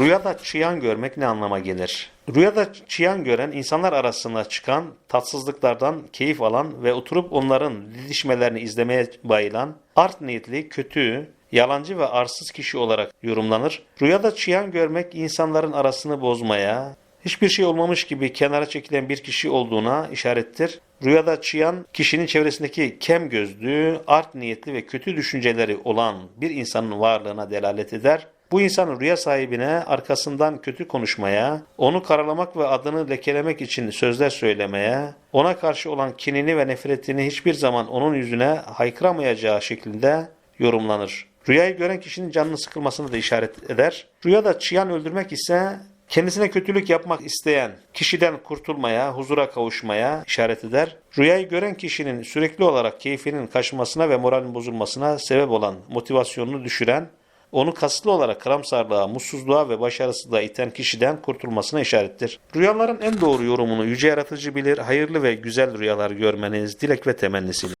Rüyada çıyan görmek ne anlama gelir? Rüyada çıyan gören insanlar arasında çıkan tatsızlıklardan keyif alan ve oturup onların didişmelerini izlemeye bayılan art niyetli, kötü, yalancı ve arsız kişi olarak yorumlanır. Rüyada çıyan görmek insanların arasını bozmaya, hiçbir şey olmamış gibi kenara çekilen bir kişi olduğuna işarettir. Rüyada çıyan kişinin çevresindeki kem gözlü, art niyetli ve kötü düşünceleri olan bir insanın varlığına delalet eder. Bu insanın rüya sahibine arkasından kötü konuşmaya, onu karalamak ve adını lekelemek için sözler söylemeye, ona karşı olan kinini ve nefretini hiçbir zaman onun yüzüne haykıramayacağı şeklinde yorumlanır. Rüyayı gören kişinin canını sıkılmasını da işaret eder. Rüyada çıyan öldürmek ise kendisine kötülük yapmak isteyen kişiden kurtulmaya, huzura kavuşmaya işaret eder. Rüyayı gören kişinin sürekli olarak keyfinin kaçmasına ve moralin bozulmasına sebep olan motivasyonunu düşüren, onu kasıtlı olarak karamsarlığa, mutsuzluğa ve başarısızlığa iten kişiden kurtulmasına işarettir. Rüyaların en doğru yorumunu yüce yaratıcı bilir, hayırlı ve güzel rüyalar görmeniz dilek ve temennisiyle.